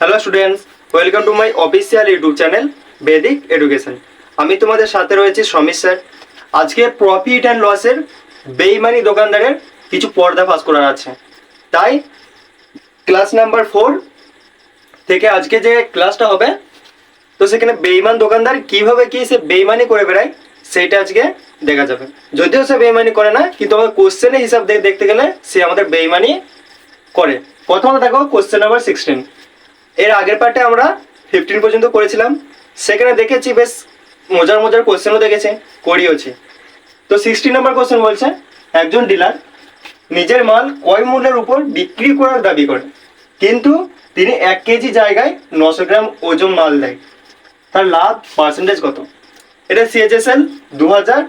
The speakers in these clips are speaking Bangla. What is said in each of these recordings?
Hello students welcome to my official YouTube channel Vedic education আমি তোমাদের সাথে রয়েছি সমীর স্যার। আজকে প্রফিট অ্যান্ড লসের বেইমানি দোকানদারের কিছু পর্দা ফাঁস করার আছে। তাই ক্লাস নাম্বার ফোর থেকে আজকে যে ক্লাসটা হবে, তো সেখানে বেইমান দোকানদার কীভাবে কি সে বেইমানি করে বেড়ায় সেইটা আজকে দেখা যাবে। যদিও সে বেইমানি করে না, কিন্তু আমাদের কোশ্চেনের হিসাব দেখতে গেলে সে আমাদের বেইমানি করে। প্রথমত দেখো কোশ্চেন নাম্বার সিক্সটিন এর আগের পার্টে আমরা ফিফটিন পর্যন্ত করেছিলাম। সেখানে দেখেছি বেশ মজার মজার কোশ্চেনও দেখেছে করিয়েছি তো সিক্সটি নাম্বার কোশ্চেন বলছে, একজন ডিলার নিজের মাল কয় মূল্যের উপর বিক্রি করার দাবি করে? কিন্তু তিনি এক কেজি জায়গায় নশো গ্রাম ওজন মাল দেয়। তার লাভ পার্সেন্টেজ কত? এটা সিএচএসএল দু হাজার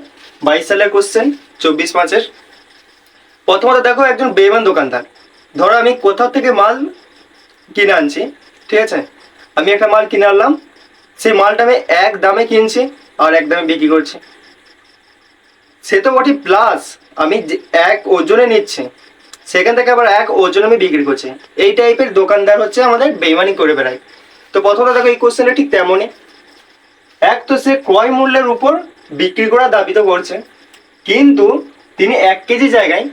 বাইশ সালের কোশ্চেন চব্বিশ পাঁচের। প্রথমত দেখো একজন বেমান দোকানদার। ধরো আমি কোথাও থেকে মাল কিনে আনছি? ঠিক আছে? আমি একটা মাল কিনে আনলাম। সেই মালটা আমি এক দামে কিনছি আর এক দামে বিক্রি করছি। সে তো বটি প্লাস আমি এক ওজনে নিচ্ছি। সেখান থেকে আবার এক ওজন আমি বিক্রি করছি। এই টাইপের দোকানদার হচ্ছে আমাদের বেইমানি করে বেড়ায়। তো প্রথমত দেখো, এই কোশ্চেনটা ঠিক তেমনই। এক তো সে ক্রয় মূল্যের উপর বিক্রি করার দাবি তো করছে। কিন্তু তিনি এক কেজি জায়গায়,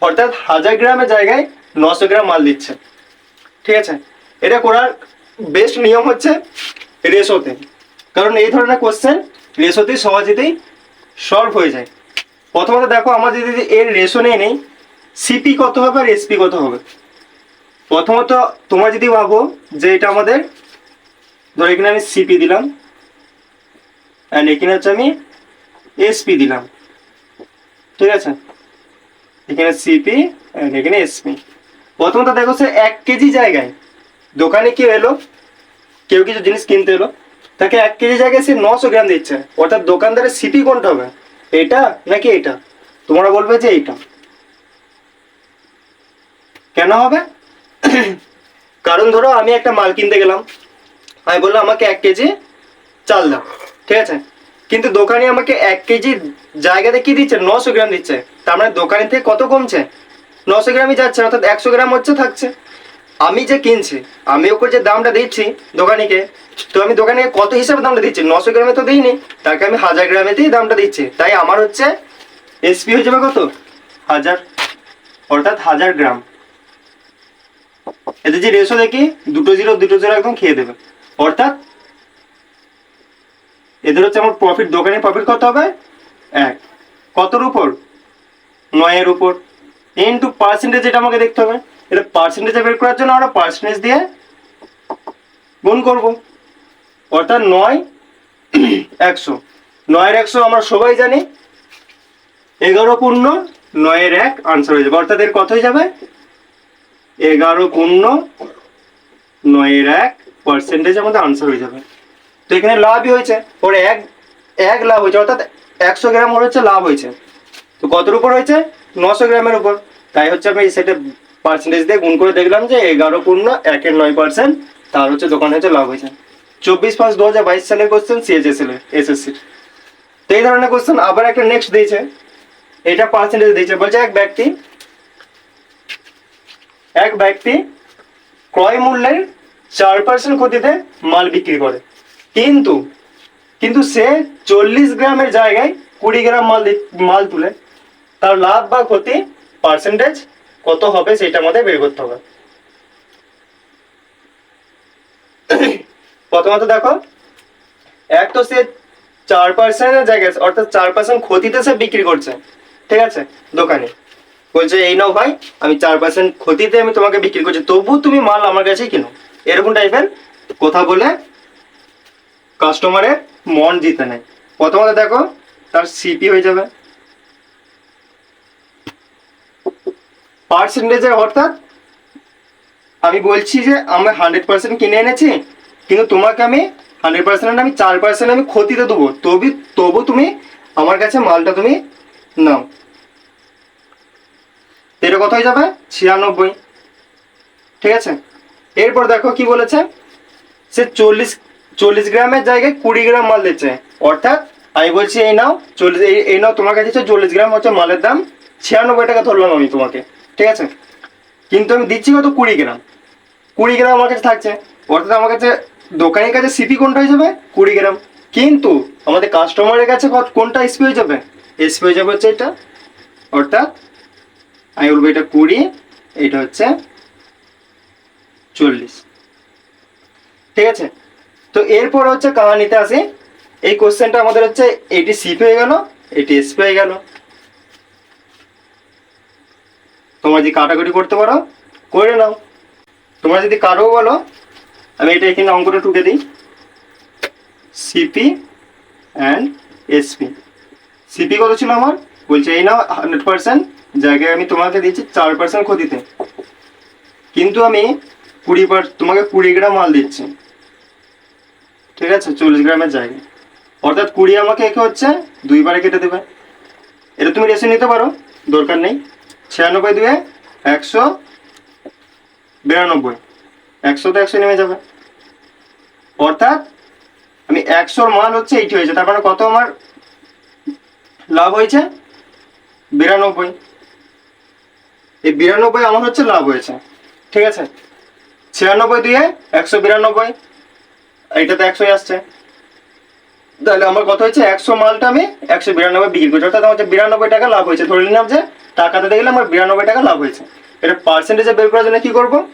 অর্থাৎ হাজার গ্রামের জায়গায় নশো গ্রাম মাল দিচ্ছে। ঠিক আছে? এটা করার বেস্ট নিয়ম হচ্ছে রেশোতে। কারণ এই ধরনের কোশ্চেন রেশোতেই সহজেতেই সলভ হয়ে যায়। প্রথমত দেখো, আমাদের যদি এর রেশো নিয়ে নেই সিপি কত হবে আর এসপি কত হবে? প্রথমত তোমরা যদি ভাবো যে এটা আমাদের, ধরো এখানে আমি সিপি দিলাম অ্যান্ড এখানে হচ্ছে আমি এসপি দিলাম। ঠিক আছে? এখানে সিপি অ্যান্ড এখানে এসপি প্রথমত দেখো সে এক কেজি জায়গায় দোকানে কেউ এলো, কেউ কিছু জিনিস কিনতে এলো, তাকে এক কেজি জায়গায় সে নশো গ্রাম দিচ্ছে। অর্থাৎ দোকানদারের সিপি কোনটা হবে? এটা নাকি এটা? তোমরা বলবে যে এইটা। কেন হবে? কারণ ধরো আমি একটা মাল কিনতে গেলাম। আমি বললাম, আমাকে এক কেজি চাল দাও। ঠিক আছে? কিন্তু দোকানে আমাকে এক কেজি জায়গাতে কি দিচ্ছে? নশো গ্রাম দিচ্ছে। তার মানে দোকানের থেকে কত কমছে? নশো গ্রামই যাচ্ছে অর্থাৎ একশো গ্রাম হচ্ছে, থাকছে। আমি যে কিনছি, আমি ওকে যে দামটা দিচ্ছি দোকানিকে, তো আমি দোকানে কত হিসাবে দামটা দিচ্ছি? নশো গ্রামে তো দিইনি, তাকে আমি হাজার গ্রামেতেই দামটা দিচ্ছি। তাই আমার হচ্ছে এসপি হয়ে যাবে কত? হাজার, অর্থাৎ হাজার গ্রাম। এতে যে রেশো দেখি, দুটো জিরো দুটো জিরো একদম খেয়ে দেবে। অর্থাৎ এদের হচ্ছে আমার প্রফিট দোকানে প্রফিট কত হবে? এক। কতর উপর? নয়ের উপর। ইন্টু পার্সেন্টেজ এটা আমাকে দেখতে হবে। এটা পার্সেন্টেজে বের করার জন্য আমরা পার্সেন্টেজ দিয়ে গুণ করব। অর্থাৎ নয় একশো। নয়ের একশো আমরা সবাই জানি। এগারো পূর্ণ, নয়ের এক আনসার হয়ে যাবে। অর্থাৎ এর কত হয়ে যাবে? এগারো পূর্ণ, নয়ের এক পার্সেন্টেজ আমাদের আনসার হয়ে যাবে। তো এখানে লাভই হয়েছে। ওর এক এক লাভ হয়েছে। অর্থাৎ একশো গ্রাম ওর হচ্ছে লাভ হয়েছে। তো কতর উপর হয়েছে? নশো গ্রামের উপর। তাই হচ্ছে আমি সেটা পার্সেন্টেজ দিয়ে গুণ করে দেখলাম যে এগারো পূর্ণ একের নয় পার্সেন্ট তার হচ্ছে দোকানে হচ্ছে লাভ হয়েছে। চব্বিশ পাঁচ দু হাজার বাইশ সালের কোশ্চেন সিএচএসএল এসএসসির তো এই ধরনের কোশ্চেন আবার একটা নেক্সট দিয়েছে। এটা পার্সেন্টেজ দিয়েছে। বলছে এক ব্যক্তি এক ব্যক্তি ক্রয় মূল্যের চার পার্সেন্ট ক্ষতিতে মাল বিক্রি করে। কিন্তু কিন্তু সে চল্লিশ গ্রামের জায়গায় কুড়ি গ্রাম মাল মাল তুলে। তার লাভ বা ক্ষতি পার্সেন্টেজ কত হবে সেটা আমাদের বের করতে হবে। প্রথমত দেখো, এক তো সে চার পার্সেন্টের জায়গায় অর্থাৎ চার পার্সেন্ট ক্ষতিতে সে বিক্রি করছে, ঠিক আছে, দোকানে। বলছে, এই নাও ভাই, আমি চার পার্সেন্ট ক্ষতিতে আমি তোমাকে বিক্রি করছি, তবু তুমি মাল আমার কাছেই কিনো। এরকম টাইপের কথা বলে কাস্টমারের মন জিতে নেয়। প্রথমত দেখো, তার সিপি হয়ে যাবে। পার্সেন্টেজের অর্থাৎ আমি বলছি যে আমি হান্ড্রেড পার্সেন্ট কিনে এনেছি, কিন্তু তোমাকে আমি হান্ড্রেড পার্সেন্ট আমি চার পার্সেন্ট আমি ক্ষতিতে দেবো। তবু তবু তুমি আমার কাছে মালটা তুমি নাও। এটা কত হয়ে যাবে? ছিয়ানব্বই। ঠিক আছে? এরপর দেখো কি বলেছে? সে চল্লিশ চল্লিশ গ্রামের জায়গায় কুড়ি গ্রাম মাল দিচ্ছে। অর্থাৎ আমি বলছি, এই নাও, চল্লিশ, এই নাও, তোমার কাছে চল্লিশ গ্রাম হচ্ছে মালের দাম। ছিয়ানব্বই টাকা ধরলাম আমি তোমাকে। ঠিক আছে? কিন্তু আমি দিচ্ছি কত? কুড়ি গ্রাম। কুড়ি গ্রাম আমার কাছে থাকছে। অর্থাৎ আমার কাছে দোকানের কাছে সিপি কোনটা হয়ে যাবে? কুড়ি গ্রাম। কিন্তু আমাদের কাস্টমারের কাছে কোনটা এসপি হয়ে যাবে? এসপি হয়ে যাবে হচ্ছে এটা। অর্থাৎ, আমি বলব এটা কুড়ি, এটা হচ্ছে চল্লিশ। ঠিক আছে? তো এরপর হচ্ছে কাহানিতে আসি। এই কোশ্চেনটা আমাদের হচ্ছে, এটি সিপি হয়ে গেল, এটি এসপি হয়ে গেল। তোমরা যদি কাটাকুটি করতে পারো, করে নাও। তোমরা যদি কারও বলো, আমি এটা এখানে অঙ্কটা টুকে দিই। সিপি অ্যান্ড এসপি সিপি কত ছিল আমার? বলছে, এই না হান্ড্রেড পার্সেন্ট জায়গায় আমি তোমাকে দিচ্ছি চার পার্সেন্ট ক্ষতিতে। কিন্তু আমি কুড়ি পার, তোমাকে কুড়ি গ্রাম মাল দিচ্ছি। ঠিক আছে? চল্লিশ গ্রামের জায়গায়। অর্থাৎ কুড়ি আমাকে একে হচ্ছে দুইবারে কেটে দেবে। এটা তুমি রেসে নিতে পারো, দরকার নেই। ছিয়ানব্বই দুয়ে একশো বিরানব্বই। একশো তো একশো নেমে যাবে। অর্থাৎ আমি একশোর মাল হচ্ছে এইটি হয়েছে, তার মানে কত আমার লাভ হয়েছে? বিরানব্বই। এই বিরানব্বই আমার হচ্ছে লাভ হয়েছে। ঠিক আছে? ছিয়ানব্বই দিয়ে একশো বিরানব্বই, এইটাতে একশোই আসছে। তাহলে আমার কত হয়েছে? একশো মালটা আমি একশো বিরানব্বই বিক্রি করছি। অর্থাৎ আমার হচ্ছে বিরানব্বই টাকা লাভ হয়েছে, ধরে নিলাম যে টাকাতে দেখলে আমার বিরানব্বই টাকা লাভ হয়েছে। এটা পার্সেন্টেজে বের করার জন্য কি করব?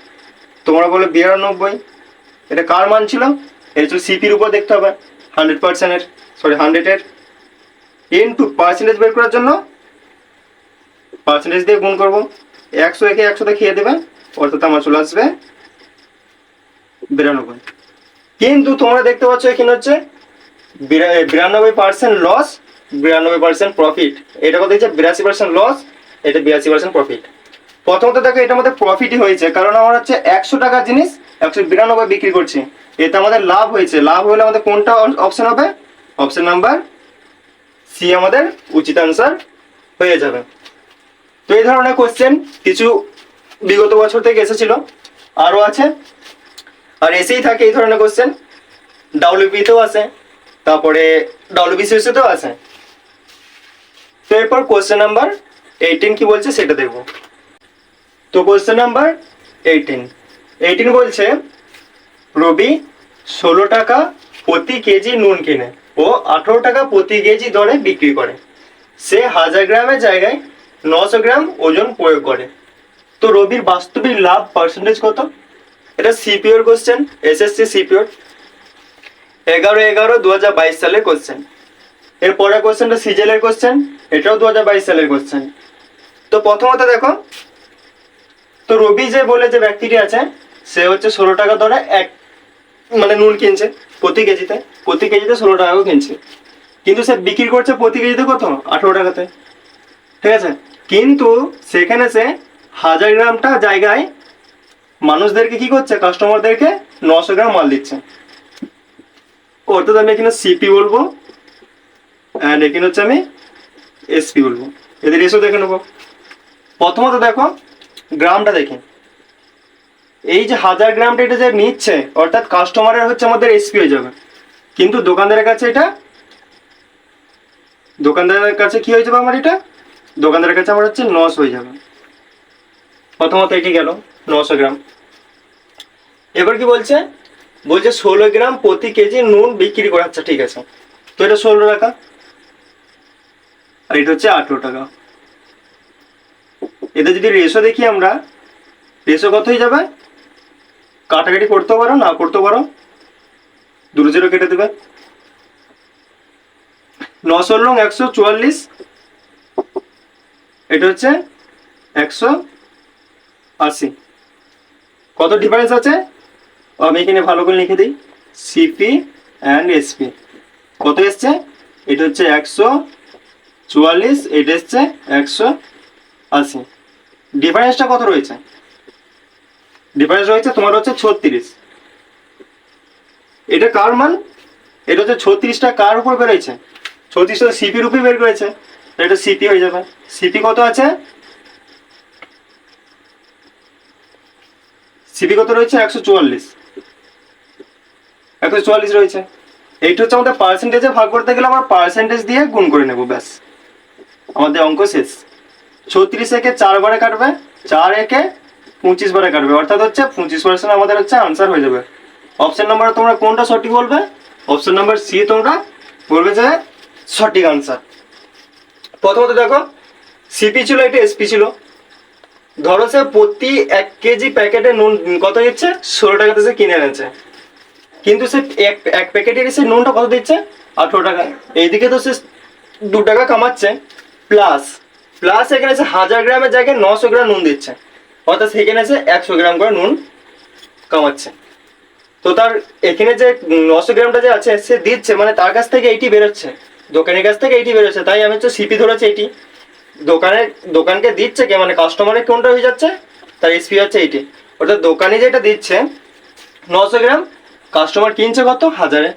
তোমরা বলো বিরানব্বই। এটা কার মান ছিল? এটা ছিল সিপির উপর দেখতে হবে। হান্ড্রেড পার্সেন্টের সরি হান্ড্রেডের ইনটু পার্সেন্টেজ বের করার জন্য পার্সেন্টেজ দিয়ে গুণ করব। একশো একে একশোতে খেয়ে দেবে, অর্থাৎ আমার চলে আসবে বিরানব্বই। কিন্তু তোমরা দেখতে পাচ্ছ এখানে হচ্ছে বিরা- বিরানব্বই পার্সেন্ট লস বিরানব্বই পার্সেন্ট প্রফিট এটা কথা হচ্ছে বিরাশি পার্সেন্ট লস এটা বিরাশি পার্সেন্ট প্রফিট প্রথমত দেখো এটা আমাদের প্রফিটই হয়েছে, কারণ আমার হচ্ছে একশো টাকার জিনিস একশো বিরানব্বই বিক্রি করছি। এতে আমাদের লাভ হয়েছে। লাভ হলে আমাদের কোনটা অপশন হবে? অপশন নাম্বার সি আমাদের উচিত আনসার হয়ে যাবে। তো এই ধরনের কোশ্চেন কিছু বিগত বছর থেকে এসেছিল, আরও আছে। আর এসেই থাকে এই ধরনের কোশ্চেন ডাব্লিউপিতেও আছে, তারপরে ডাব্লিউবিসিএসতেও আছে। তো এরপর কোশ্চেন নাম্বার এইটিন কি বলছে সেটা দেখব তো কোশ্চেন নাম্বার এইটিন এইটিন বলছে, রবি ষোলো টাকা প্রতি কেজি নুন কিনে ও আঠেরো টাকা প্রতি কেজি দরে বিক্রি করে। সে হাজার গ্রামের জায়গায় নশো গ্রাম ওজন প্রয়োগ করে। তো রবির বাস্তবিক লাভ পার্সেন্টেজ কত? এটা সিপিওর কোশ্চেন এসএসসি সিপিওর এগারো এগারো দু হাজার বাইশ সালের কোশ্চেন এর পরের কোশ্চেনটা সিজেলের কোশ্চেন এটাও দু হাজার বাইশ সালের কোশ্চেন তো প্রথমত দেখো, তো রবি যে বলে যে ব্যক্তিটি আছে, সে হচ্ছে ষোলো টাকা দরে এক মানে নুন কিনছে প্রতি কেজিতে প্রতি কেজিতে ষোলো টাকাও কিনছে। কিন্তু সে বিক্রি করছে প্রতি কেজিতে কত? আঠেরো টাকাতে। ঠিক আছে? কিন্তু সেখানে সে হাজার গ্রামটা জায়গায় মানুষদেরকে কি করছে? কাস্টমারদেরকে নশো গ্রাম মাল দিচ্ছে। অর্থাৎ আমি এখানে সিপি বলব অ্যান্ড এখানে হচ্ছে আমি এসপি বলব। এদের এসও দেখে নেব। প্রথমত দেখো, গ্রামটা দেখি। এই যে হাজার গ্রামটা এটা যে নিচ্ছে, অর্থাৎ কাস্টমারের হচ্ছে আমাদের এসপি হয়ে যাবে। কিন্তু দোকানদারের কাছে এটা, দোকানদারের কাছে কি হয়ে যাবে আমার এটা? দোকানদারের কাছে আমার হচ্ছে নশ হয়ে যাবে। প্রথমত এটি গেল, নশো গ্রাম। এবার কি বলছে? বলছে ষোলো গ্রাম প্রতি কেজি নুন বিক্রি করে আচ্ছা ঠিক আছে। তো এটা ষোলো টাকা। আর এটা হচ্ছে আঠেরো টাকা। এতে যদি রেশো দেখি আমরা, রেশো কত হয়ে যাবে? কাটাকাটি করতে পারো, না করতে পারো? দুটো জিরো কেটে দেবে। নশো লং একশো চুয়াল্লিশ, এটা হচ্ছে একশো আশি। কত ডিফারেন্স আছে? আমি এখানে ভালো করে লিখে দিই। সিপি অ্যান্ড এসপি কত এসছে? এটা হচ্ছে একশো চুয়াল্লিশ, এটা এসছে একশো আশি। ডিফারেন্সটা কত রয়েছে? ডিফারেন্স রয়েছে তোমার হচ্ছে ছত্রিশ। এটা কার মান? এটা হচ্ছে ছত্রিশটা কার উপর বেরোয়েছে? ছত্রিশটা সিপির উপরে বের করেছে। এটা সিপি হয়ে যাবে। সিপি কত আছে? সিপি কত রয়েছে? একশো চুয়াল্লিশ। একশো চুয়াল্লিশ রয়েছে। এইটা হচ্ছে আমাদের পার্সেন্টেজে ভাগ করতে গেলে আমরা পার্সেন্টেজ দিয়ে গুণ করে নেব, ব্যাস। আমাদের অঙ্ক শেষ। ছত্রিশ একে চার বারে কাটবে, চার একে পঁচিশ বারে কাটবে। অর্থাৎ হচ্ছে পঁচিশ পার্সেন্ট আমাদের হচ্ছে আনসার হয়ে যাবে। অপশন নাম্বার তোমরা কোনটা সঠিক বলবে? অপশন নাম্বার সি তোমরা বলবে যে সঠিক আনসার প্রথমত দেখো সিপি ছিল একটা এসপি ছিল। ধরো সে প্রতি এক কেজি প্যাকেটে নুন কত দিচ্ছে ষোলো টাকাতে সে কিনে এনেছে। কিন্তু সে এক এক প্যাকেটের সে নুনটা কত দিচ্ছে? আঠেরো টাকা। এইদিকে তো সে দু টাকা কামাচ্ছে। প্লাস প্লাস এখানে সে হাজার গ্রামের জায়গায় নশো গ্রাম নুন দিচ্ছে। অর্থাৎ সেখানে সে একশো গ্রাম করে নুন কামাচ্ছে। তো তার এখানে যে নশো গ্রামটা যে আছে, সে দিচ্ছে মানে তার কাছ থেকে এইটি বেরোচ্ছে। দোকানের কাছ থেকে এইটি বেরোচ্ছে। তাই আমি হচ্ছে সিপি ধরেছি এইটি দোকানের দোকানকে দিচ্ছে কে? মানে কাস্টমারের কোনটা হয়ে যাচ্ছে? তার এসপি হচ্ছে এইটি অর্থাৎ দোকানে যেটা দিচ্ছে, নশো গ্রাম কাস্টমার কিনছে কত? হাজারে।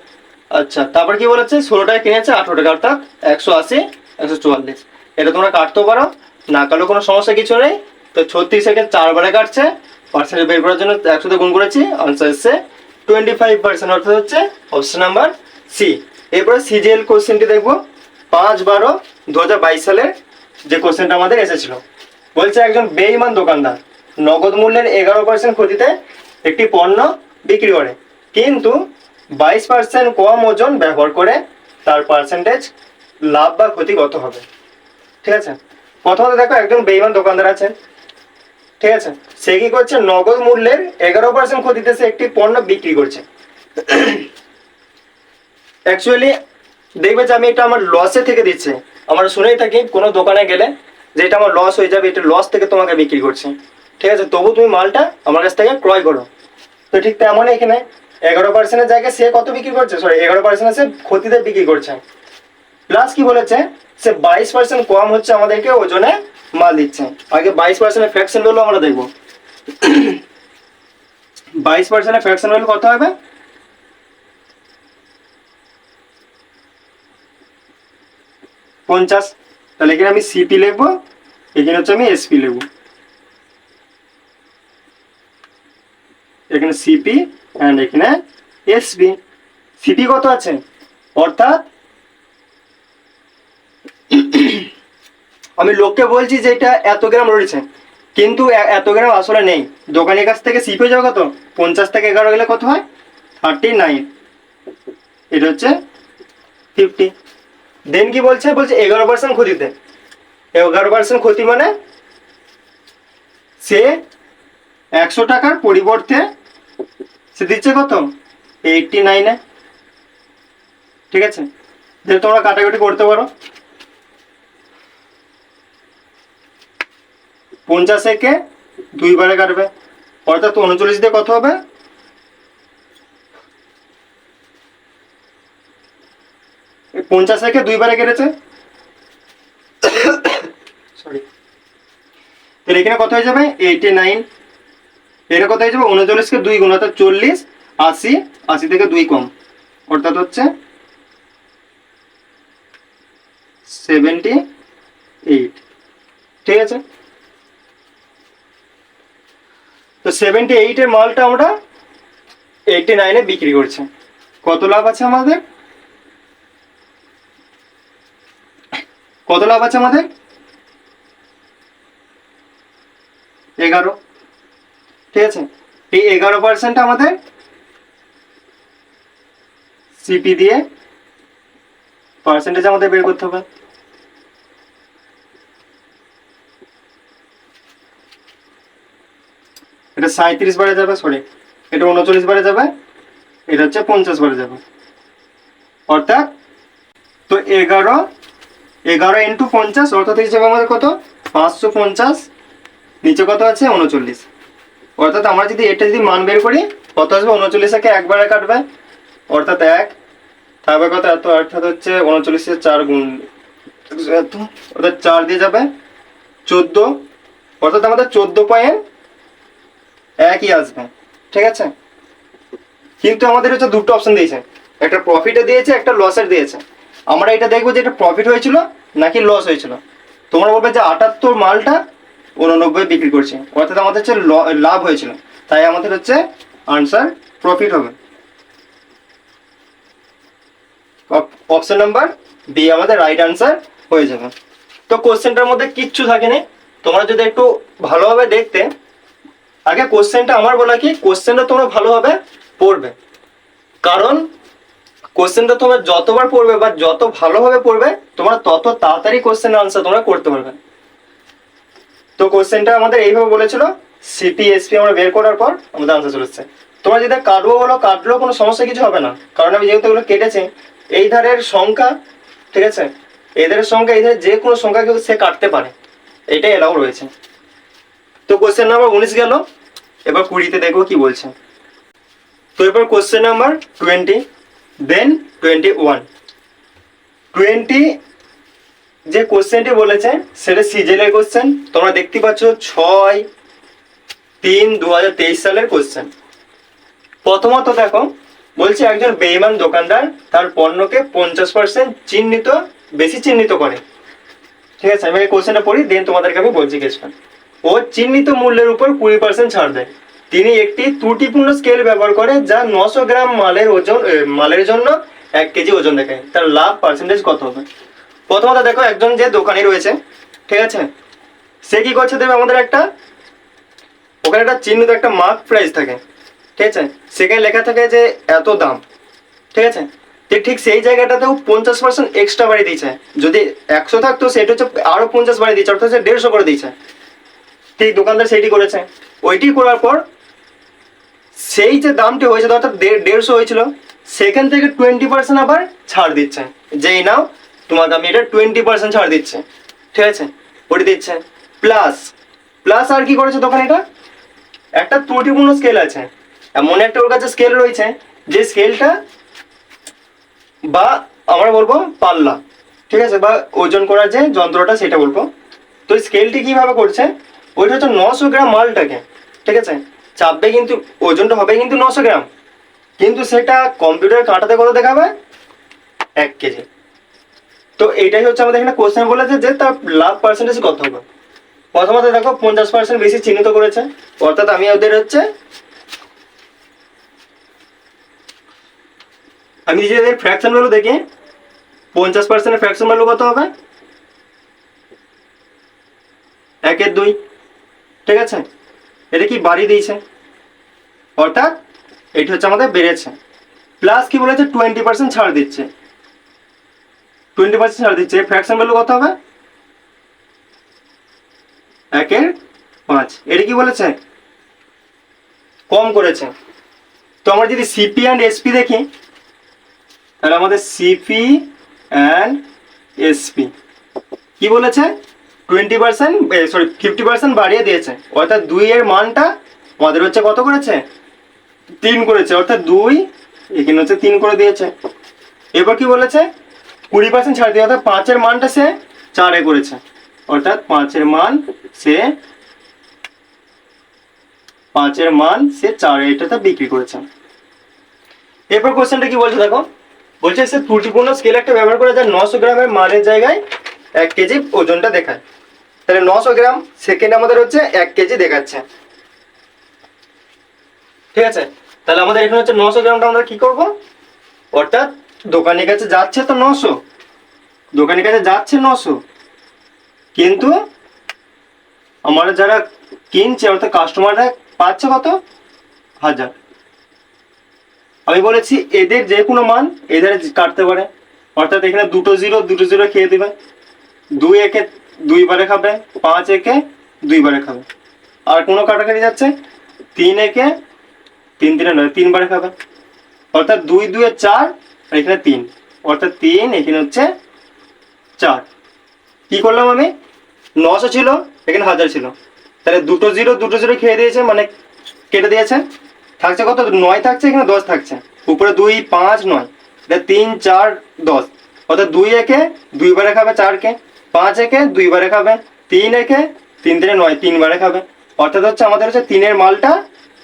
আচ্ছা তারপর কি বলেছে? ষোলো টাকা কিনেছে, আঠেরো টাকা, অর্থাৎ একশো আশি, একশো চুয়াল্লিশ। এটা তোমরা কাটতেও পারো, না কাটলেও কোনো সমস্যা কিছু নেই। তো ছত্রিশ সেকেন্ড চারবারে কাটছে পার্সেন্টেজ বের করার জন্য একশোতে গুণ করেছি আনসার এসছে টোয়েন্টি ফাইভ পার্সেন্ট অর্থাৎ হচ্ছে অপশন নাম্বার সি এরপরে সিজিএল কোশ্চেনটি দেখব, পাঁচ বারো দু হাজার বাইশ সালের যে কোশ্চেনটা আমাদের এসেছিল। বলছে একজন বেইমান দোকানদার, নগদ মূল্যের এগারো পার্সেন্ট ক্ষতিতে একটি পণ্য বিক্রি করে, কিন্তু বাইশ পার্সেন্ট কম ওজন ব্যবহার করে তার পার্সেন্টেজ লাভ বা ক্ষতি কত হবে। ঠিক আছে? প্রথমত দেখো, একজন বেইমান দোকানদার আছে। ঠিক আছে? সে কি করছে? নগদ মূল্যের এগারো পার্সেন্ট ক্ষতিতে সে একটি পণ্য বিক্রি করছে। অ্যাকচুয়ালি দেখবে যে আমি এটা আমার লসে থেকে দিচ্ছে। আমরা শুনেই থাকি, কোনো দোকানে গেলে যে এটা আমার লস হয়ে যাবে, এটা লস থেকে তোমাকে বিক্রি করছে। ঠিক আছে? তবু তুমি মালটা আমার কাছ থেকে ক্রয় করো। তো ঠিক তেমন এখানে এগারো পার্সেন্টের জায়গায় সে কত বিক্রি করছে? সরি এগারো পার্সেন্ট সে ক্ষতিতে বিক্রি করছে। প্লাস কি বলেছে? সে বাইশ পার্সেন্ট কম হচ্ছে আমাদেরকে, ওজনে মাল দিচ্ছে। আগে বাইশ পার্সেন্টের ফ্র্যাকশন ভ্যালু আমরা দেখব। বাইশ পার্সেন্টের ফ্র্যাকশন ভ্যালু কত হবে? পঞ্চাশ। তাহলে এখানে আমি সিপি লিখব, এখানে হচ্ছে আমি এসপি লিখব। এখানে সিপি অ্যান্ড এখানে এসপি সিপি কত আছে? অর্থাৎ আমি লোককে বলছি যে এটা এত গ্রাম রয়েছে, কিন্তু এত গ্রাম আসলে নেই। দোকানের কাছ থেকে সিপ যাবে কত? পঞ্চাশ থেকে এগারো গেলে কত হয়? থার্টি নাইন এটা হচ্ছে ফিফটি দেন কি বলছে? বলছে এগারো পার্সেন্ট ক্ষতিতে এগারো পার্সেন্ট ক্ষতি মানে সে একশো টাকার পরিবর্তে সে দিচ্ছে কত? এইটটি নাইনে ঠিক আছে? যে তোমরা কাটাকাটি করতে পারো। পঞ্চাশ একে দুইবারে কাটবে। অর্থাৎ উনচল্লিশ দিয়ে কত হবে? পঞ্চাশ একে দুইবারে কেটেছে। সরি তাহলে এখানে কত হয়ে যাবে? এইটি নাইন এটা কত হয়ে যাবে? উনচল্লিশকে দুই গুণ অর্থাৎ চল্লিশ, আশি আশি থেকে দুই কম। অর্থাৎ হচ্ছে সেভেন্টি এইট ঠিক আছে? তো সেভেন্টি এইটের মালটা আমরা এইটি নাইনে বিক্রি করছি। কত লাভ আছে আমাদের? কত লাভ আছে আমাদের? এগারো। ঠিক আছে? এই এগারো পার্সেন্ট আমাদের সিপি দিয়ে পার্সেন্টেজ আমাদের বের করতে হবে। এটা সাঁত্রিশ বারে যাবে সরি এটা উনচল্লিশ বারে যাবে, এটা হচ্ছে পঞ্চাশ বারে যাবে। অর্থাৎ, তো এগারো এগারো ইন্টু পঞ্চাশ, অর্থাৎ হিসেবে আমাদের কত? পাঁচশো পঞ্চাশ, নিচে কত আছে? উনচল্লিশ। অর্থাৎ আমরা যদি এটা যদি মান বের করি, কত আসবে? উনচল্লিশকে একবারে কাটবে। অর্থাৎ এক, তারপরে কত? এত, অর্থাৎ হচ্ছে উনচল্লিশের চার গুণ অর্থাৎ চার দিয়ে যাবে, চোদ্দ। অর্থাৎ আমাদের চোদ্দ পয়েন্ট একই আসবে, ঠিক আছে? কিন্তু আমাদের হচ্ছে দুটো অপশন দিয়েছে। একটা প্রফিটে দিয়েছে, একটা লসের দিয়েছে। আমরা এটা দেখব যে এটা প্রফিট হয়েছিল নাকি লস হয়েছিল। তোমরা বলবে যে আটাত্তর মালটা উননব্বই বিক্রি করছে। অর্থাৎ আমাদের হচ্ছে লাভ হয়েছিল। তাই আমাদের হচ্ছে আনসার প্রফিট হবে। অপশন নাম্বার বি আমাদের রাইট আনসার হয়ে যাবে। তো কোশ্চেনটার মধ্যে কিচ্ছু থাকেনি তোমরা যদি একটু ভালোভাবে দেখতে আগে কোশ্চেনটা আমার বলা কি? কোশ্চেনটা তোমরা ভালোভাবে পড়বে। কারণ কোশ্চেনটা তোমরা যতবার পড়বে বা যত ভালোভাবে পড়বে, তোমরা তত তাড়াতাড়ি কোশ্চেনের আনসার তোমরা করতে পারবে। তো কোশ্চেনটা আমাদের এইভাবে বলেছিল সিপি এসপি আমরা বের করার পর আমাদের আনসার চলে এসছে। তোমরা যদি কাটবো বলো, কাটলেও কোনো সমস্যা কিছু হবে না। কারণ আমি যেহেতু এগুলো কেটেছি, এই ধারের সংখ্যা, ঠিক আছে? ধারের সংখ্যা, এই ধারের যে কোনো সংখ্যা সংখ্যাকে সে কাটতে পারে। এটাই এলাও রয়েছে। তো কোশ্চেন নাম্বার উনিশ গেল। এবার কুড়িতে দেখব কি বলছে। তো এবার question number twenty then twenty one twenty যে কোশ্চেনটি বলেছে, সেটা সিজেলের কোশ্চেন তোমরা দেখতে পাচ্ছ ছয় তিন দু হাজার তেইশ সালের কোশ্চেন প্রথমত দেখো, বলছে একজন বেইমান দোকানদার, তার পণ্যকে পঞ্চাশ পার্সেন্ট চিহ্নিত, বেশি চিহ্নিত করে। ঠিক আছে, আমি এই কোশ্চেনটা পড়ি দেন তোমাদেরকে আমি বলছি কেসটা ও চিহ্নিত মূল্যের উপর কুড়ি পার্সেন্ট ছাড় দেয়। তিনি একটি ত্রুটিপূর্ণ স্কেল ব্যবহার করে যা নশো গ্রাম মালের ওজন মালের জন্য এক কেজি ওজন দেখায়। তার লাভ পার্সেন্টেজ কত হবে? প্রথমত দেখো, একজন যে দোকানে রয়েছে, ঠিক আছে? সে কি করছে দেবে আমাদের একটা, ওখানে একটা চিহ্নিত একটা মার্ক প্রাইস থাকে, ঠিক আছে? সেখানে লেখা থাকে যে এত দাম, ঠিক আছে? ঠিক ঠিক সেই জায়গাটাতেও পঞ্চাশ পার্সেন্ট এক্সট্রা বাড়িয়ে দিয়েছে। যদি একশো থাকতো, সেটা হচ্ছে আরও পঞ্চাশ বাড়িয়ে দিয়েছে, অর্থাৎ দেড়শো করে দিয়েছে। ঠিক দোকানদার সেইটি করেছে। ওইটি করার পর সেই যে দামটি হয়েছে অর্থাৎ দেড়শো হয়েছিল, সেখান থেকে টোয়েন্টি পার্সেন্ট আবার ছাড় দিচ্ছে। যেই নাও তোমাকে আমি এটা টোয়েন্টি পার্সেন্ট ছাড় দিচ্ছে। ঠিক আছে? ওটি দিচ্ছে। প্লাস প্লাস আর কি করেছে দোকান এটা? একটা ত্রুটিপূর্ণ স্কেল আছে। এমন একটা ওর কাছে স্কেল রয়েছে, যে স্কেলটা বা আমরা বলব পাল্লা। ঠিক আছে? বা ওজন করার যে যন্ত্রটা, সেটা বলব। তো স্কেলটি কীভাবে করছে? ওইটা হচ্ছে নশো গ্রাম মালটাকে, ঠিক আছে? চাপবে কিন্তু, ওজনটা হবে কিন্তু নশো গ্রাম। কিন্তু সেটা কম্পিউটার কাঁটাতে কত দেখাবে? এক কেজি। তো এইটাই হচ্ছে আমাদের এখানে কোশ্চেন বলেছে যে তার লাভ পার্সেন্টেজ কত হবে? প্রথমত দেখো, পঞ্চাশ পার্সেন্ট বেশি চিহ্নিত করেছে। অর্থাৎ আমি ওদের হচ্ছে, আমি যদি এদের ফ্র্যাকশন ভ্যালু দেখি, পঞ্চাশ পার্সেন্টের ফ্র্যাকশন ভ্যালু কত হবে? একের দুই। ঠিক আছে? এটা কি বাড়িয়ে দিয়েছে? অর্থাৎ এটি হচ্ছে আমাদের বেড়েছে। প্লাস কি বলেছে? টোয়েন্টি পার্সেন্ট ছাড় দিচ্ছে। টোয়েন্টি পার্সেন্ট ছাড় দিচ্ছে। ফ্র্যাকশন ভ্যালু কত হবে? একের পাঁচ। এটা কি বলেছে? কম করেছে। তো আমরা যদি সিপি অ্যান্ড এসপি দেখি, তাহলে আমাদের সিপি অ্যান্ড এসপি কি বলেছে? Twenty percent sorry fifty percent বাড়িয়ে দিয়েছে। অর্থাৎ দুই এর মানটা আমাদের হচ্ছে কত করেছে? তিন করেছে, অর্থাৎ দুই, এখানে হচ্ছে তিন করে দিয়েছে। এরপর কি বলেছে? কুড়ি পার্সেন্ট ছাড় দিয়ে, অর্থাৎ পাঁচের মানটা সে চারে করেছে। অর্থাৎ পাঁচের মান সে পাঁচের মান সে চারে এটাতে বিক্রি করেছে। এরপর কোশ্চেনটা কি বলছে দেখো? বলছে সে ত্রুটিপূর্ণ স্কেল একটা ব্যবহার করে যা নশো গ্রামের মানের জায়গায় এক কেজি ওজনটা দেখায়। তাহলে নশো গ্রাম সেকেন্ড আমাদের হচ্ছে এক কেজি দেখাচ্ছে। ঠিক আছে? তাহলে আমাদের এখানে হচ্ছে নশো গ্রামটা আমরা কি করব? অর্থাৎ দোকানের কাছে যাচ্ছে তো নশো। দোকানের কাছে যাচ্ছে নশো। কিন্তু আমরা যারা কিনছে, অর্থাৎ কাস্টমাররা পাচ্ছে কত? হাজার। আমি বলেছি এদের যে কোনো মান এদের কাটতে পারে। অর্থাৎ এখানে দুটো জিরো দুটো জিরো খেয়ে দেবে। দুই একে দুইবারে খাবে, পাঁচ একে দুইবারে খাবে। আর কোনো কাটাকাটি যাচ্ছে? তিন একে তিন, তিনে নয়, তিনবারে খাবে। অর্থাৎ দুই, দুয়ে চার, আর এখানে তিন। অর্থাৎ তিন, এখানে হচ্ছে চার। কি করলাম আমি? নশো ছিল, এখানে হাজার ছিল। তাহলে দুটো জিরো দুটো জিরো খেয়ে দিয়েছে মানে কেটে দিয়েছে। থাকছে কত? নয় থাকছে, এখানে দশ থাকছে। উপরে দুই, পাঁচ, নয়। তিন, চার, দশ। অর্থাৎ দুই একে দুইবারে খাবে চারকে। পাঁচ একে দুইবারে খাবে, তিন একে তিন তিনে নয় তিনবারে খাবে। অর্থাৎ হচ্ছে আমাদের হচ্ছে তিনের মালটা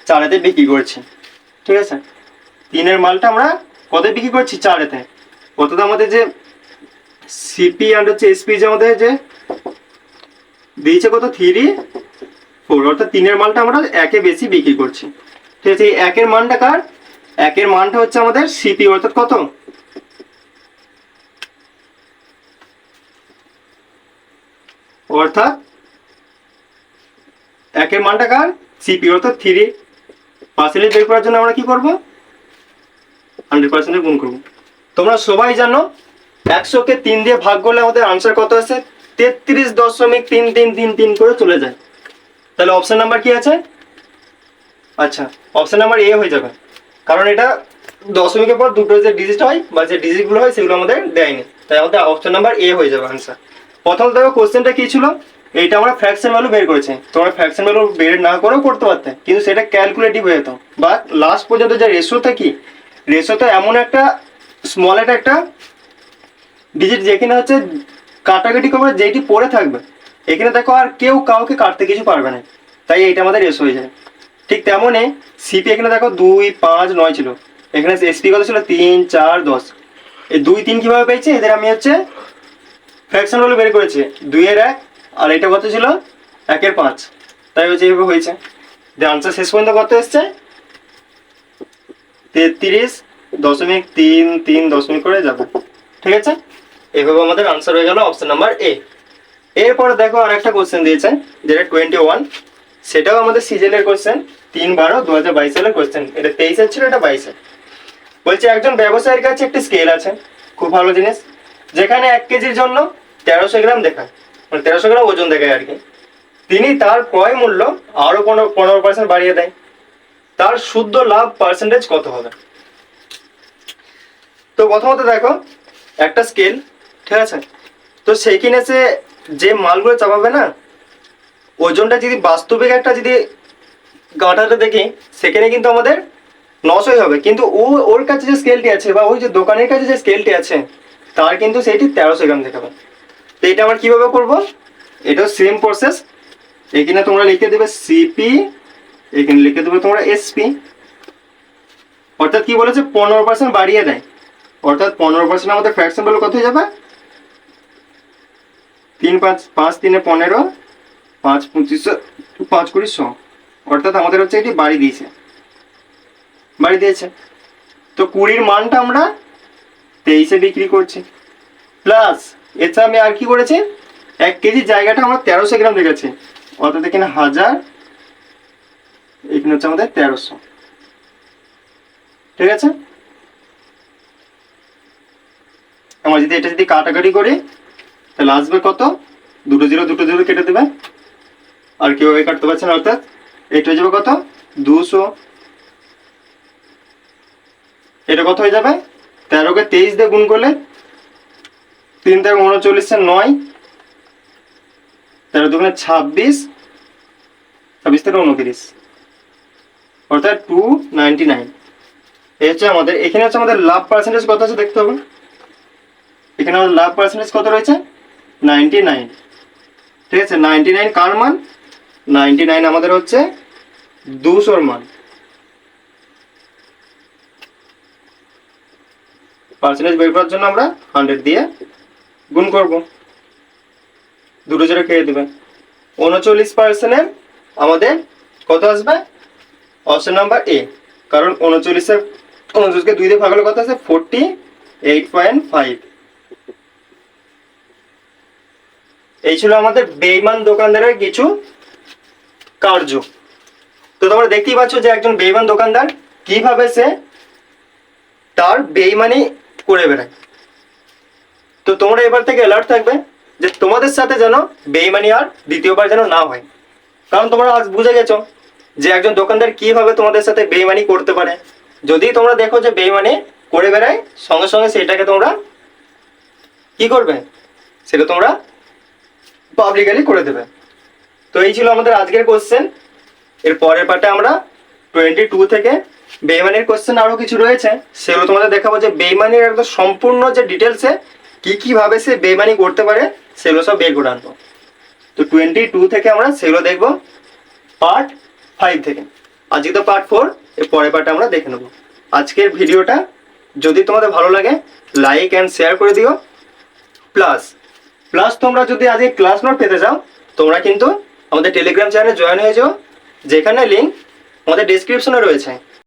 চারেতে বিক্রি করছি। ঠিক আছে? তিনের মালটা আমরা কত বিক্রি করছি? চারেতে। অর্থাৎ আমাদের যে সিপি অ্যান্ড হচ্ছে এসপি যে আমাদের যে দিয়েছে কত? থ্রি ফোর অর্থাৎ তিনের মালটা আমরা একে বেশি বিক্রি করছি। ঠিক আছে? এই একের মানটা কার? একের মানটা হচ্ছে আমাদের সিপি অর্থাৎ কত? অর্থাৎ একের মানটা কার? সিপি অর্থাৎ থ্রি পার্সেন্টেজ বের করার জন্য আমরা কি করব? হান্ড্রেড পার্সেন্টে গুণ করব। তোমরা সবাই জানো একশোকে তিন দিয়ে ভাগ করলে আমাদের আনসার কত আছে তেত্রিশ দশমিক তিন তিন তিন তিন করে চলে যায়। তাহলে অপশন নাম্বার কি আছে? আচ্ছা অপশন নাম্বার এ হয়ে যাবে। কারণ এটা দশমিকের পর দুটো যে ডিজিট হয় বা যে ডিজিটগুলো হয়, সেগুলো আমাদের দেয়নি। তাই আমাদের অপশন নাম্বার এ হয়ে যাবে আনসার প্রথম দেখো কোশ্চেনটা কি ছিল? এইটা আমরা ফ্র্যাকশন ভ্যালু বের করেছি। তোমরা ফ্র্যাকশন ভ্যালু বের না করেও করতে পারতে, কিন্তু সেটা ক্যালকুলেটিভ হয়ে যেত। বা লাস্ট পর্যন্ত যে রেশোটা কি? রেশোটা এমন একটা স্মল একটা একটা ডিজিট যেখানে হচ্ছে কাটাকাটি করবে যেটি পড়ে থাকবে। এখানে দেখো আর কেউ কাউকে কাটতে কিছু পারবে না। তাই এইটা আমাদের রেস হয়ে যায়। ঠিক তেমনই সিপি এখানে দেখো দুই, পাঁচ, নয় ছিল। এখানে এসপি কত ছিল? তিন, চার, দশ। এই দুই, তিন কীভাবে পেয়েছি? এদের আমি হচ্ছে ফ্র্যাকশন বলে বের করেছি দুইয়ের এক, আর এটা কত ছিল? একের পাঁচ। তাই হচ্ছে এইভাবে হয়েছে। যে আনসার শেষ পর্যন্ত কত এসছে? তেত্রিশ দশমিক তিন তিন দশমিক করে যাবে। ঠিক আছে? এভাবে আমাদের আনসার হয়ে গেল অপশন নাম্বার এ এরপর দেখো আর একটা কোশ্চেন দিয়েছে, যেটা টোয়েন্টি ওয়ান সেটাও আমাদের সিজেলের কোশ্চেন তিন বারো দু হাজার বাইশ সালের কোশ্চেন এটা তেইশের ছিল, এটা বাইশের। বলছে একজন ব্যবসায়ীর কাছে একটি স্কেল আছে। খুব ভালো জিনিস। যেখানে এক কেজির জন্য তেরোশো গ্রাম দেখায়। মানে তেরোশো গ্রাম ওজন দেখায় আর কি। তিনি তার ক্রয় মূল্য আরও পনেরো পনেরো পার্সেন্ট বাড়িয়ে দেয়। তার শুদ্ধ লাভ পার্সেন্টেজ কত হবে? তো প্রথমত দেখো, একটা স্কেল ঠিক আছে? তো সেইখানে সে যে মালগুলো চাপাবে না, ওজনটা যদি বাস্তবিক একটা যদি গাঁটাটা দেখি, সেখানে কিন্তু আমাদের নশই হবে। কিন্তু ও, ওর কাছে যে স্কেলটি আছে বা ওই যে দোকানের কাছে যে স্কেলটি আছে তার কিন্তু সেইটি তেরোশো গ্রাম দেখাবে। তো এটা আমরা কীভাবে করব? এটাও সেম প্রসেস এখানে তোমরা লিখে দেবে সিপি এখানে লিখে দেবে তোমরা এসপি অর্থাৎ কি বলেছে? পনেরো পার্সেন্ট বাড়িয়ে দেয়। অর্থাৎ পনেরো পার্সেন্ট আমাদের ফ্র্যাকশন ভ্যালু কত হয়ে যাবে? তিন পাঁচ পাঁচ তিনে পনেরো, পাঁচ পঁচিশশো, পাঁচ কুড়ি শ। অর্থাৎ আমাদের হচ্ছে এটি বাড়ি দিয়েছে। বাড়ি দিয়েছে। তো কুড়ির মানটা আমরা তেইশে বিক্রি করছি। প্লাস এছাড়া আমি আর কি করেছি? এক কেজি জায়গাটা আমার তেরোশো গ্রাম রেখেছি অর্থাৎ এখানে হাজার, এখানে হচ্ছে আমাদের তেরোশো। ঠিক আছে? আমার যদি এটা যদি কাটাকাটি করি, তাহলে আসবে কত? দুটো জিরো দুটো জিরো কেটে দেবে। আর কীভাবে কাটতে পারছে না অর্থাৎ এটা হয়ে যাবে কত? দুশো। এটা কত হয়ে যাবে? তেরোকে তেইশ দিয়ে গুণ করলে তিন থেকে উনচল্লিশে নয়। তেরো দুগুণে ছাব্বিশ ছাব্বিশ থেকে উনত্রিশ। অর্থাৎ টু নাইনটি নাইন। এই হচ্ছে আমাদের, এখানে হচ্ছে আমাদের লাভ পার্সেন্টেজ কত আছে দেখতে হবে। এখানে আমাদের লাভ পার্সেন্টেজ কত রয়েছে? Ninety nine. ঠিক আছে, নাইনটি নাইন কার মান? নাইনটি নাইন আমাদের হচ্ছে দুশোর মান। পার্সেন্টেজ বের করার জন্য আমরা হান্ড্রেড দিয়ে গুণ করব। দুটো জোরে খেয়ে দেবে। উনচল্লিশ পার্সেন্টের আমাদের কত আসবে? অপশন নাম্বার এ কারণ উনচল্লিশের উনচল্লিশকে দুই দিয়ে ভাগ হলে কত আছে ফোরটি এইট পয়েন্ট ফাইভ এই ছিল আমাদের বেইমান দোকানদারের কিছু কার্য। তো তোমরা দেখতেই পাচ্ছ যে একজন বেইমান দোকানদার কীভাবে সে তার বেইমানি করে বেড়ায়। তো তোমরা এবার থেকে অ্যালার্ট থাকবে যে তোমাদের সাথে যেন বেইমানি আর দ্বিতীয়বার যেন না হয়। কারণ তোমরা আজ বুঝে গেছো যে একজন দোকানদার কীভাবে তোমাদের সাথে বেইমানি করতে পারে। যদি তোমরা দেখো যে বেইমানি করে বেড়ায়, সঙ্গে সঙ্গে সেটাকে তোমরা কি করবে? সেটা তোমরা পাবলিকালি করে দেবে। তো এই ছিল আমাদের আজকের কোশ্চেন এর পরের পার্টে আমরা টোয়েন্টি টু থেকে বেইমানির কোশ্চেন আরও কিছু রয়েছে, সেগুলো তোমাদের দেখাবো যে বেইমানির একদম সম্পূর্ণ যে ডিটেলসে কী কীভাবে সে বেইমানি করতে পারে, সেগুলো সব বের করে আনব। তো টোয়েন্টি টু থেকে আমরা সেগুলো দেখব পার্ট ফাইভ থেকে। আজকে তো পার্ট ফোর এর পরের পার্টে আমরা দেখে নেব। আজকের ভিডিওটা যদি তোমাদের ভালো লাগে লাইক অ্যান্ড শেয়ার করে দিও। প্লাস প্লাস তোমরা যদি আজকে ক্লাস নোট পেতে চাও, তোমরা কিন্তু আমাদের টেলিগ্রাম চ্যানেলে জয়েন হয়ে যাও, যেখানে লিঙ্ক আমাদের ডিসক্রিপশনে রয়েছে।